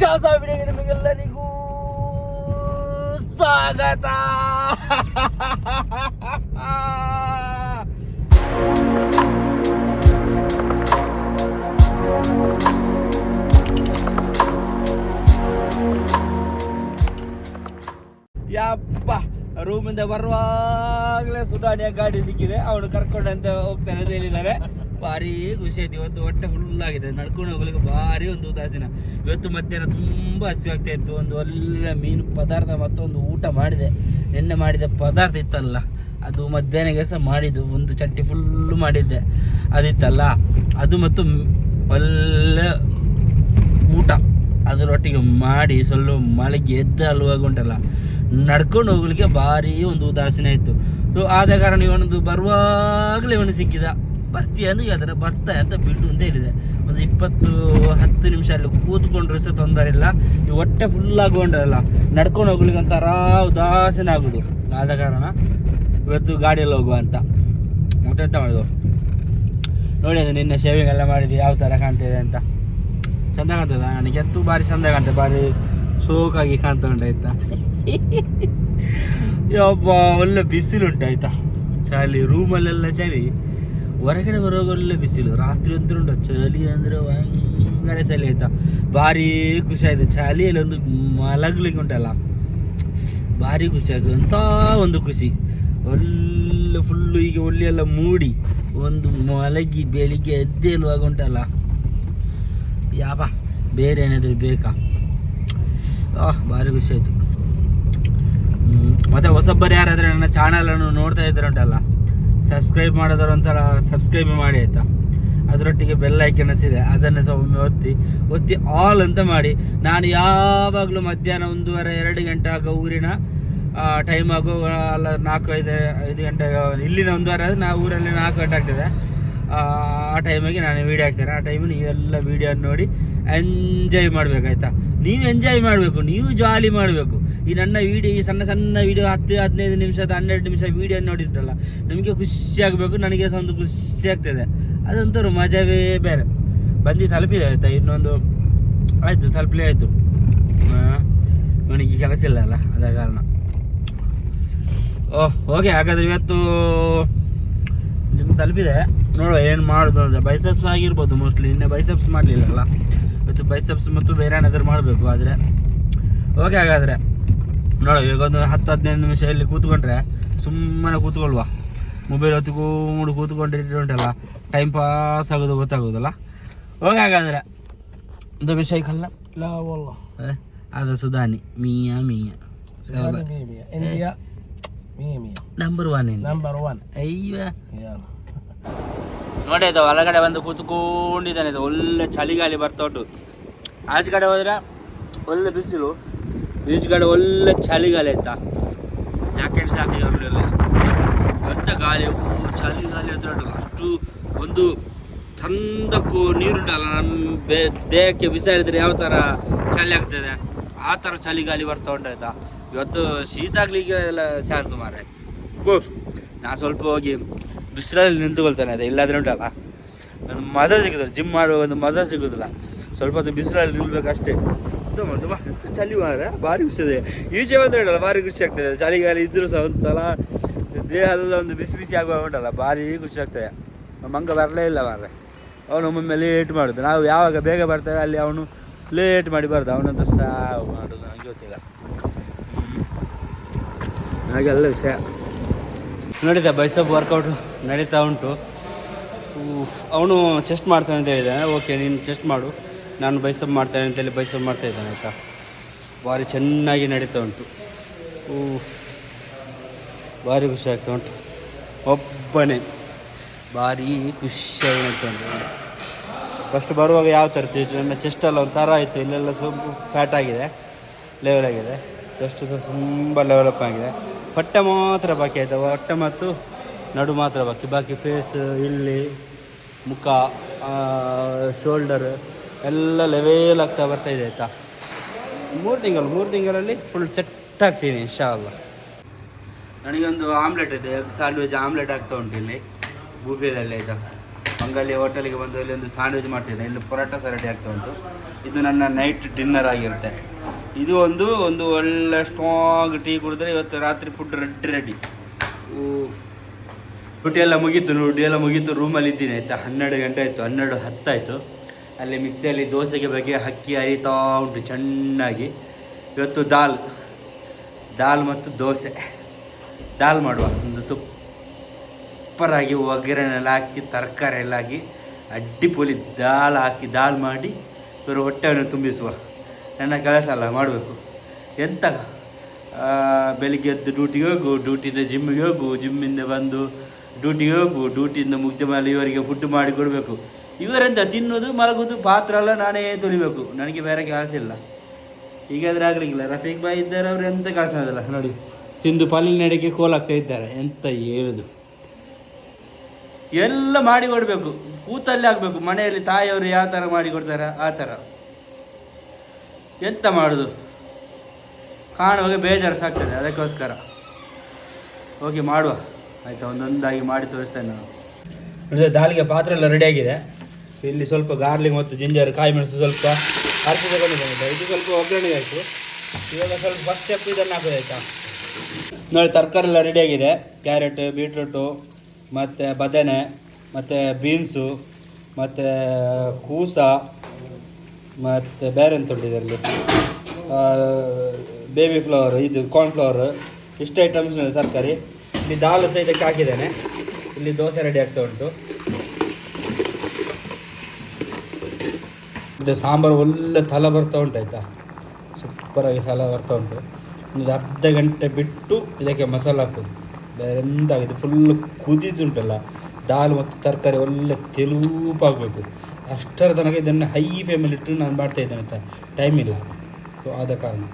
ಚಾಸ ವಿಡಿಯೋಗೆ ನಿಮಗೆಲ್ಲರಿಗೂ ಸ್ವಾಗತ. ಯಪ್ಪ ರೂಮಿಂದ ಬರುವಾಗಲೇ ಸುಡಾಣಿಯ ಗಾಡಿ ಸಿಕ್ಕಿದೆ. ಅವನು ಕರ್ಕೊಂಡಂತೆ ಹೋಗ್ತಾನೆ ಅಂತ ಹೇಳಿದ್ದಾರೆ. ಭಾರಿ ಖುಷಿ ಆಯ್ತು. ಇವತ್ತು ಹೊಟ್ಟೆ ಫುಲ್ ಆಗಿದೆ. ನಡ್ಕೊಂಡು ಹೋಗ್ಲಿಕ್ಕೆ ಭಾರಿ ಒಂದು ಉದಾಸೀನ ಇವತ್ತು ಮಧ್ಯಾಹ್ನ ತುಂಬ ಹಸಿವೆ ಆಗ್ತಾ ಇತ್ತು. ಒಂದು ಒಳ್ಳೆ ಮೀನು ಪದಾರ್ಥ ಮತ್ತೊಂದು ಊಟ ಮಾಡಿದೆ. ನಿನ್ನೆ ಮಾಡಿದ ಪದಾರ್ಥ ಇತ್ತಲ್ಲ, ಅದು ಮಧ್ಯಾಹ್ನಗೆ ಸಹ ಮಾಡಿದ್ದು. ಒಂದು ಚಟ್ಟಿ ಫುಲ್ಲು ಮಾಡಿದ್ದೆ. ಅದಿತ್ತಲ್ಲ, ಅದು ಮತ್ತು ಒಳ್ಳೆ ಊಟ. ಅದರೊಟ್ಟಿಗೆ ಮಾಡಿ ಸ್ವಲ್ಪ ಮಳೆಗೆ ಎದ್ದ ಅಲ್ವಾಗ ಉಂಟಲ್ಲ. ನಡ್ಕೊಂಡು ಹೋಗ್ಲಿಕ್ಕೆ ಭಾರಿ ಒಂದು ಉದಾಸೀನ ಇತ್ತು. ಸೊ ಆದ ಕಾರಣ ಇವನದು ಬರುವಾಗಲೇ ಇವನು ಸಿಕ್ಕಿದ. ಬರ್ತೀಯ ಅಂತ ಹೇಳಿದ್ರೆ ಬರ್ತಾ ಅಂತ ಬಿಡು ಒಂದೇ ಹೇಳಿದೆ. ಒಂದು ಇಪ್ಪತ್ತು, ಹತ್ತು ನಿಮಿಷ ಅಲ್ಲಿ ಕೂತ್ಕೊಂಡ್ರೆ ಸಹ ತೊಂದರೆ ಇಲ್ಲ. ಈ ಹೊಟ್ಟೆ ಫುಲ್ ಆಗುವಂಡಲ್ಲ ನಡ್ಕೊಂಡು ಹೋಗ್ಲಿಕ್ಕೆ ಒಂಥರ ಉದಾಸೀನ ಆಗೋದು. ಆದ ಕಾರಣ ಇವತ್ತು ಗಾಡಿಯಲ್ಲಿ ಹೋಗುವ ಅಂತ. ಮತ್ತೆ ಎಂತ ಮಾಡೋದು? ನೋಡಿ ಅದು ನಿನ್ನೆ ಶೇವಿಂಗ್ ಎಲ್ಲ ಮಾಡಿದ್ದು ಯಾವ ಥರ ಕಾಣ್ತಿದೆ ಅಂತ. ಚಂದ ಕಾಣ್ತದ? ನನಗೆ ಅಂತೂ ಭಾರಿ ಚಂದ ಕಾಣ್ತದೆ. ಭಾರಿ ಸೋಕಾಗಿ ಕಾಣ್ತಾ ಉಂಟು, ಆಯ್ತಾ? ಯಪ್ಪ ಒಳ್ಳೆ ಬಿಸಿಲು ಉಂಟು, ಆಯ್ತಾ? ಚಳಿ ರೂಮಲ್ಲೆಲ್ಲ ಚಳಿ. ಹೊರಗಡೆ ಒಳ್ಳೆ ಬಿಸಿಲು. ರಾತ್ರಿ ಅಂತೂ ಉಂಟು. ಚಳಿ ಅಂದರೆ ಭಯಂಕರ ಚಳಿ ಆಯ್ತಾ? ಭಾರಿ ಖುಷಿ ಆಯ್ತು. ಚಳಿಯಲ್ಲಿ ಒಂದು ಮಲಗ್ಲಿಕ್ಕೆ ಉಂಟಲ್ಲ? ಭಾರಿ ಖುಷಿ ಆಯ್ತು. ಅಂತ ಒಂದು ಖುಷಿ. ಒಳ್ಳೆ ಫುಲ್ಲು ಈಗ ಒಳ್ಳೆ ಎಲ್ಲ ಮೂಡಿ. ಒಂದು ಮಲಗಿ ಬೆಳಿಗ್ಗೆ ಎದ್ದೇಳುವಾಗ ಉಂಟಲ್ಲ? ಯಾವ ಬೇರೆ ಏನಾದರೂ ಬೇಕಾ? ಆಹ್ ಭಾರಿ ಖುಷಿ ಆಯಿತು. ಮತ್ತು ಹೊಸಬ್ಬರು ಯಾರಾದರೆ ನನ್ನ ಚಾನಲನ್ನು ನೋಡ್ತಾ ಇದ್ದಾರೆ ಉಂಟಲ್ಲ? ಸಬ್ಸ್ಕ್ರೈಬ್ ಮಾಡೋದರ ಒಂಥರ ಸಬ್ಸ್ಕ್ರೈಬ್ ಮಾಡಿ ಆಯಿತಾ? ಅದರೊಟ್ಟಿಗೆ ಬೆಲ್ ಐಕನ್ ಇದೆ ಅದನ್ನು ಸಹ ಒಮ್ಮೆ ಒತ್ತಿ ಒತ್ತಿ ಆಲ್ ಅಂತ ಮಾಡಿ. ನಾನು ಯಾವಾಗಲೂ ಮಧ್ಯಾಹ್ನ ಒಂದೂವರೆ, ಎರಡು ಗಂಟೆ ಆಗ ಊರಿನ ಟೈಮ್ ಆಗೋ ಅಲ್ಲ, ನಾಲ್ಕು, ಐದು ಐದು ಗಂಟೆ ಇಲ್ಲಿನ ಒಂದೂವರೆ ಆದರೆ ನಾ ಊರಲ್ಲಿ ನಾಲ್ಕು ಗಂಟೆ ಆಗ್ತದೆ. ಆ ಟೈಮಿಗೆ ನಾನು ವೀಡಿಯೋ ಹಾಕ್ತೇನೆ. ಆ ಟೈಮ್ ನೀವೆಲ್ಲ ವೀಡಿಯೋ ನೋಡಿ ಎಂಜಾಯ್ ಮಾಡಬೇಕಾಯ್ತಾ ನೀವು ಎಂಜಾಯ್ ಮಾಡಬೇಕು, ನೀವು ಜಾಲಿ ಮಾಡಬೇಕು. ಈ ನನ್ನ ವೀಡಿಯೋ ಈ ಸಣ್ಣ ಸಣ್ಣ ವೀಡಿಯೋ ಹತ್ತು, ಹದಿನೈದು ನಿಮಿಷದ, ಹನ್ನೆರಡು ನಿಮಿಷ ವೀಡಿಯೋ ನೋಡಿರ್ತಲ್ಲ ನಿಮಗೆ ಖುಷಿ ಆಗಬೇಕು, ನನಗೆ ಒಂದು ಖುಷಿ ಆಗ್ತದೆ. ಅದಂತೂ ಮಜವೇ ಬೇರೆ. ಬಂದು ತಲುಪಿದೆ, ಆಯ್ತಾ? ಇನ್ನೊಂದು ಆಯಿತು, ತಲುಪಲೇ ಆಯಿತು. ನನಗೆ ಕೆಲಸ ಇಲ್ಲ ಅಲ್ಲ, ಅದ ಕಾರಣ. ಓಹ್ ಓಕೆ ಹಾಗಾದ್ರೆ ಇವತ್ತು ನಿಮ್ಗೆ ತಲುಪಿದೆ. ನೋಡುವ ಏನು ಮಾಡೋದು ಅಂದರೆ ಬೈಸಪ್ಸ್ ಆಗಿರ್ಬೋದು ಮೋಸ್ಟ್ಲಿ ಬೈಸೆಪ್ಸ್ ಬೈಸಪ್ಸ್ ಮಾಡಲಿಲ್ಲಲ್ಲ ಇವತ್ತು ಬೈಸಪ್ಸ್ ಮತ್ತು ಬೇರೆ ಏನಾದರೂ ಮಾಡಬೇಕು, ಆದರೆ. ಓಕೆ ಹಾಗಾದರೆ. ನೋಡ ಈಗ ಒಂದು ಹತ್ತು ಹದಿನೈದು ನಿಮಿಷ ಇಲ್ಲಿ ಕೂತ್ಕೊಂಡ್ರೆ ಸುಮ್ಮನೆ ಕೂತ್ಕೊಳ್ವ. ಮೊಬೈಲ್ ಹೊತ್ಕೊಂಡು ಕೂತ್ಕೊಂಡು ಉಂಟಲ್ಲ ಟೈಮ್ ಪಾಸ್ ಆಗೋದು ಗೊತ್ತಾಗೋದಲ್ಲ? ಹೋಗಿ ಹಾಗಾದ್ರೆ. ದಬಿ ಸೈಕಲ್ ಅದು ಸುಧಾನಿ. ಮಿಯಾ ಮಿಯಾ ನಂಬರ್ ಒನ್ ನಂಬರ್ ಒನ್ ಅಯ್ಯ ನೋಡಿ ಅದು ಒಳಗಡೆ ಬಂದು ಕೂತ್ಕೊಂಡಿದ್ದಾನೆ. ಇದು ಒಳ್ಳೆ ಚಳಿಗಾಲಿ ಬರ್ತಾ ಉಂಟು. ಆಚೆ ಕಡೆ ಹೋದ್ರೆ ಒಳ್ಳೆ ಬಿಸಿಲು. ಈಚೆ ಕಡೆ ಒಳ್ಳೆ ಚಳಿಗಾಲ ಆಯ್ತಾ? ಜಾಕೆಟ್ಸ್ ಹಾಕಿರಲಿಲ್ಲ ಎಂಥ ಗಾಳಿ ಚಳಿಗಾಲಿ ಅಂತ ಉಂಟು ಅಷ್ಟು ಒಂದು ಚಂದಕ್ಕೂ ನೀರುಂಟಲ್ಲ ನಮ್ಮ ಬೇ ದೇಹಕ್ಕೆ ಬಿಸಾಡಿದ್ರೆ ಯಾವ ಥರ ಚಳಿ ಆಗ್ತದೆ? ಆ ಥರ ಚಳಿಗಾಲಿ ಬರ್ತಾ ಉಂಟು ಆಯ್ತಾ ಇವತ್ತು ಶೀತ ಆಗ್ಲಿಕ್ಕೆ ಎಲ್ಲ ಚಾನ್ಸ್ ಮಾರೆ ಓ ನಾ ಸ್ವಲ್ಪ ಹೋಗಿ ಬಿಸಿಲಲ್ಲಿ ನಿಂತುಕೊಳ್ತಾನೆ ಅದೇ ಇಲ್ಲಾದ್ರೆ ಉಂಟಲ್ಲ? ಒಂದು ಮಜಾ ಸಿಗುತ್ತೆ ಜಿಮ್ ಮಾಡುವ ಒಂದು ಮಜಾ ಸಿಗೋದಿಲ್ಲ. ಸ್ವಲ್ಪ ಹೊತ್ತು ಬಿಸಿಲಲ್ಲಿ ನಿಲ್ಬೇಕು ಅಷ್ಟೇ. ಚಳಿ ಮಾರ ಭಾರಿ ಖುಷಿ ಇದೆ. ಈಚೆ ಬಂದ್ರೆ ಉಂಟಲ್ಲ ಭಾರಿ ಖುಷಿ ಆಗ್ತದೆ. ಚಳಿಗಾಲ ಇದ್ದರೂ ಸಹ ಒಂದು ಸಲ ದೇಹ ಎಲ್ಲ ಒಂದು ಬಿಸಿ ಬಿಸಿ ಆಗುವ ಉಂಟಲ್ಲ, ಭಾರಿ ಖುಷಿ ಆಗ್ತದೆ. ಮಂಗ ಬರಲೇ ಇಲ್ಲ ಮಾರ್ರೆ. ಅವನು ಒಮ್ಮೊಮ್ಮೆ ಲೇಟ್ ಮಾಡುದು. ನಾವು ಯಾವಾಗ ಬೇಗ ಬರ್ತೇವೆ ಅಲ್ಲಿ ಅವನು ಲೇಟ್ ಮಾಡಿ ಬರ್ದು, ಅವನಂತ ಸಾವು ಮಾಡೋದು ನನಗೆ ಗೊತ್ತಿಲ್ಲ. ನನಗೆಲ್ಲ ವಿಷಯ. ನಡೀತಾ ಬೈಸಪ್ ವರ್ಕೌಟ್ ನಡೀತಾ ಉಂಟು. ಅವನು ಚೆಸ್ಟ್ ಮಾಡ್ತಾನೆ ಅಂತ ಹೇಳಿದ್ದಾನೆ ಓಕೆ, ನೀನು ಚೆಸ್ಟ್ ಮಾಡು. ನಾನು ಬೈಸಪ್ ಮಾಡ್ತೇನೆ ಅಂತೇಳಿ ಬೈಸಪ್ ಮಾಡ್ತಾ ಇದ್ದಾನೆ, ಆಯಿತಾ? ಭಾರಿ ಚೆನ್ನಾಗಿ ನಡೀತಾ ಉಂಟು. ಭಾರಿ ಖುಷಿ ಆಗ್ತಾ ಉಂಟು. ಒಬ್ಬನೇ. ಭಾರಿ ಖುಷಿಯಾಗಿ ನಡೀತಾ ಉಂಟು. ಫಸ್ಟ್ ಬರುವಾಗ ಯಾವ ಥರ ನನ್ನ ಚೆಸ್ಟ್ ಒಂದು ಥರ ಆಯಿತು. ಇಲ್ಲೆಲ್ಲ ಸ್ವಲ್ಪ ಫ್ಯಾಟ್ ಆಗಿದೆ. ಲೆವೆಲ್ ಆಗಿದೆ. ಚೆಸ್ಟ್ ಸಹ ತುಂಬ ಲೆವೆಲಪ್ ಆಗಿದೆ. ಹೊಟ್ಟೆ ಮಾತ್ರ ಬಾಕಿ ಆಯಿತು? ಹೊಟ್ಟೆ ಮತ್ತು ನಡು ಮಾತ್ರ ಬಾಕಿ. ಬಾಕಿ ಫೇಸ್ ಇಲ್ಲಿ, ಮುಖ ಶೋಲ್ಡರ್ ಎಲ್ಲ ಲೆವೆಲ್ ಆಗ್ತಾ ಬರ್ತಾ ಇದೆ ಆಯಿತಾ? ಮೂರು ತಿಂಗಳು, ಮೂರು ತಿಂಗಳಲ್ಲಿ ಫುಲ್ ಸೆಟ್ ಆಗ್ತೀನಿ ಇನ್ಶಾ ನನಗೊಂದು ಆಮ್ಲೆಟ್ ಇದೆ ಸ್ಯಾಂಡ್ವಿಚ್ ಆಮ್ಲೆಟ್ ಆಗ್ತಾ ಉಂಟು ಇಲ್ಲಿ ಬೂಫೆದಲ್ಲಿ ಆಯ್ತಾ ಮಂಗಲ್ಯ ಹೋಟೆಲಿಗೆ ಬಂದು ಇಲ್ಲಿ ಒಂದು ಸ್ಯಾಂಡ್ವಿಚ್ ಮಾಡ್ತಿದ್ದೆ, ಇಲ್ಲಿ ಪರೋಟ ರೆಡಿ ಆಗ್ತಾ ಉಂಟು. ಇದು ನನ್ನ ನೈಟ್ ಡಿನ್ನರ್ ಆಗಿರುತ್ತೆ. ಇದು ಒಂದು ಒಂದು ಒಳ್ಳೆ ಸ್ಟ್ರಾಂಗ್ ಟೀ ಕುಡಿದ್ರೆ ಇವತ್ತು ರಾತ್ರಿ ಫುಡ್ ರೆಡಿ ರೆಡಿ ಡ್ಯೂಟಿ ಎಲ್ಲ ಮುಗೀತು ನೋಡಿ ಎಲ್ಲ ಮುಗೀತು ರೂಮಲ್ಲಿ ಇದ್ದೀನಿ, ಆಯಿತಾ? ಹನ್ನೆರಡು ಗಂಟೆ ಆಯಿತು, ಹನ್ನೆರಡು ಹತ್ತಾಯಿತು. ಅಲ್ಲಿ ಮಿಕ್ಸಿಯಲ್ಲಿ ದೋಸೆಗೆ ಬಗ್ಗೆ ಅಕ್ಕಿ ಹರಿತಾ ಉಂಟು ಚೆನ್ನಾಗಿ. ಇವತ್ತು ದಾಲ್ ದಾಲ್ ಮತ್ತು ದೋಸೆ. ದಾಲ್ ಮಾಡುವ. ಒಂದು ಸೂಪರಾಗಿ ಒಗ್ಗರಣೆಲ್ಲ ಹಾಕಿ, ತರಕಾರಿ ಎಲ್ಲ ಹಾಕಿ ಅಡ್ಡಿಪೊಲಿ ದಾಲ್ ಹಾಕಿ, ದಾಲ್ ಮಾಡಿ, ಇವರು ಹೊಟ್ಟೆಯನ್ನು ತುಂಬಿಸುವ. ನನ್ನ ಕೆಲಸ ಅಲ್ಲ, ಮಾಡಬೇಕು. ಎಂತ? ಬೆಳಿಗ್ಗೆ ಎದ್ದು ಡ್ಯೂಟಿಗೆ ಹೋಗು, ಡ್ಯೂಟಿಯಿಂದ ಜಿಮ್ಮಿಗೆ ಹೋಗು, ಜಿಮ್ಮಿಂದ ಬಂದು ಡ್ಯೂಟಿಗೆ ಹೋಗು, ಡ್ಯೂಟಿಯಿಂದ ಮುಗ್ದ ಮೇಲೆ ಇವರಿಗೆ ಫುಡ್ ಮಾಡಿ ಕೊಡಬೇಕು. ಇವರೆಂತ ತಿನ್ನೋದು, ಮಲಗುದು, ಪಾತ್ರ ಎಲ್ಲ ನಾನೇ ತೊಳಿಬೇಕು ನನಗೆ ಬೇರೆ ಕೆಲಸ ಇಲ್ಲ. ಈಗಾದ್ರೆ ಆಗ್ಲಿಕ್ಕಿಲ್ಲ. ರಫೀಕ್ ಬಾಯ್ ಇದ್ದಾರೆ, ಅವ್ರು ಎಂತ ಕೆಲಸ ಮಾಡೋದಿಲ್ಲ? ನೋಡಿ, ತಿಂದು ಪಲ್ಲಿನ ನಡಿಗೆ ಕೋಲಾಗ್ತಾ ಇದ್ದಾರೆ. ಎಂತ ಹೇಳುದು? ಎಲ್ಲ ಮಾಡಿ ಕೊಡಬೇಕು. ಕೂತಲ್ಲಿ ಆಗಬೇಕು. ಮನೆಯಲ್ಲಿ ತಾಯಿಯವರು ಯಾವ ಥರ ಮಾಡಿ ಕೊಡ್ತಾರೆ, ಆ ಥರ ಎಂತ ಮಾಡೋದು? ಕಾಣುವಾಗ ಬೇಜಾರು ಸಾಕ್ತದೆ. ಅದಕ್ಕೋಸ್ಕರ. ಓಕೆ ಮಾಡುವ. ಆಯಿತಾ, ಒಂದೊಂದಾಗಿ ಮಾಡಿ ತೋರಿಸ್ತೇನೆ ನಾನು. ದಾಲಿಗೆ ಪಾತ್ರೆ ಎಲ್ಲ ಆಗಿದೆ. ಇಲ್ಲಿ ಸ್ವಲ್ಪ ಗಾರ್ಲಿಕ್ ಮತ್ತು ಜಿಂಜರ್, ಕಾಯಿ ಮೆಣಸು ಸ್ವಲ್ಪ ಅರ್ಥ ತಗೊಂಡಿದ್ದೇನೆ ಇದು ಸ್ವಲ್ಪ ಒಗ್ಗರಣೆ ಆಯಿತು. ಇವಾಗ ಸ್ವಲ್ಪ ಫಸ್ಟ್ ಸ್ಟೆಪ್ ಇದನ್ನು ಹಾಕೋದಾಯ್ತಾ ನೋಡಿ, ತರಕಾರಿ ಎಲ್ಲ ರೆಡಿ ಆಗಿದೆ. ಕ್ಯಾರೆಟ್ ಬೀಟ್ರೂಟು ಮತ್ತು ಬದನೆ, ಮತ್ತು ಬೀನ್ಸು ಮತ್ತು ಕೂಸ, ಮತ್ತು ಬೇರೆ ಎಂತ ಉಂಟು ಇದರಲ್ಲಿ? ಬೇಬಿ ಫ್ಲವರ್ ಇದು ಕಾರ್ನ್ ಫ್ಲವರ್ ಇಷ್ಟು ಐಟಮ್ಸ್ ತರಕಾರಿ. ಇಲ್ಲಿ ದಾಲ್ ಸಹ ಇದಕ್ಕೆ ಹಾಕಿದ್ದೇನೆ. ಇಲ್ಲಿ ದೋಸೆ ರೆಡಿ ಆಗ್ತಾ ಉಂಟು. ಇದು ಸಾಂಬಾರು ಒಳ್ಳೆ ತಲೆ ಬರ್ತಾ ಉಂಟು ಆಯಿತಾ? ಸೂಪರಾಗಿ ಸಲ ಬರ್ತಾ ಉಂಟು. ಒಂದು ಅರ್ಧ ಗಂಟೆ ಬಿಟ್ಟು ಇದಕ್ಕೆ ಮಸಾಲ ಹಾಕೋದು. ಬೇರೆ ಎಂದಾಗಿದೆ ಫುಲ್ಲು ಕುದಿದುಂಟಲ್ಲ ದಾಲ್ ಮತ್ತು ತರಕಾರಿ ಒಳ್ಳೆ ತೆಲುಪಾಗಬೇಕು. ಅಷ್ಟರ ತನಕ ಇದನ್ನು ಹೈ ಫ್ಲೇಮಲ್ಲಿ ಇಟ್ಟು ನಾನು ಮಾಡ್ತಾ ಇದ್ದೇನೆ ಆಯಿತಾ ಟೈಮ್ ಇಲ್ಲ. ಸೊ ಆದ ಕಾರಣ.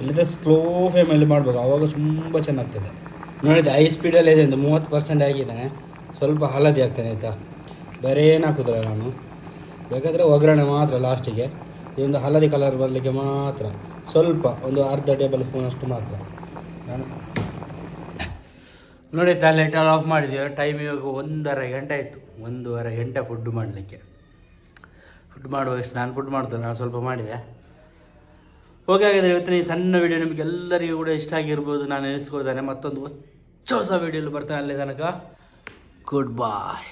ಇಲ್ಲದೆ ಸ್ಲೋ ಫ್ಲೇಮಲ್ಲಿ ಮಾಡ್ಬೋದು ಆವಾಗ ತುಂಬ ಚೆನ್ನಾಗ್ತದೆ. ನೋಡಿದೆ ಹೈ ಸ್ಪೀಡಲ್ಲಿ ಇದೆ ಒಂದು ಮೂವತ್ತು ಪರ್ಸೆಂಟ್ ಆಗಿದ್ದಾನೆ ಸ್ವಲ್ಪ ಹಳದಿ ಆಗ್ತಾನೆ ಆಯಿತಾ? ಬೇರೆ ಏನು ಹಾಕೋದಿಲ್ಲ ನಾನು? ಬೇಕಾದರೆ ಒಗ್ಗರಣೆ ಮಾತ್ರ ಲಾಸ್ಟಿಗೆ ಇದೊಂದು ಹಳದಿ ಕಲರ್ ಬರಲಿಕ್ಕೆ ಮಾತ್ರ ಸ್ವಲ್ಪ ಒಂದು ಅರ್ಧ ಟೇಬಲ್ ಸ್ಪೂನ್ ಅಷ್ಟು ಮಾತ್ರ. ನೋಡಿ ತಲೆ ಲೈಟ್ ಆಫ್ ಮಾಡಿದ್ದೀವಿ ಟೈಮ್ ಇವಾಗ ಒಂದೂವರೆ ಗಂಟೆ ಆಯಿತು. ಒಂದೂವರೆ ಗಂಟೆ ಫುಡ್ ಮಾಡಲಿಕ್ಕೆ. ಫುಡ್ ಮಾಡುವಾಗ ನಾನು ಫುಡ್ ಮಾಡ್ತೇನೆ, ನಾನು ಸ್ವಲ್ಪ ಮಾಡಿದೆ. ಓಕೆ ಹಾಗಾದರೆ ಇವತ್ತಿನ ಈ ಸಣ್ಣ ವೀಡಿಯೋ ನಿಮಗೆ ಎಲ್ಲರಿಗೂ ಕೂಡ ಇಷ್ಟ ಆಗಿರ್ಬೋದು, ನಾನು ಎನಿಸ್ಕೊಳ್ತಾನೆ. ಮತ್ತೊಂದು ಹೊಚ್ಚ ಹೊಸ ವಿಡಿಯೋಲಿ ಬರ್ತಾನೆ. ಅಲ್ಲಿ ತನಕ ಗುಡ್ ಬಾಯ್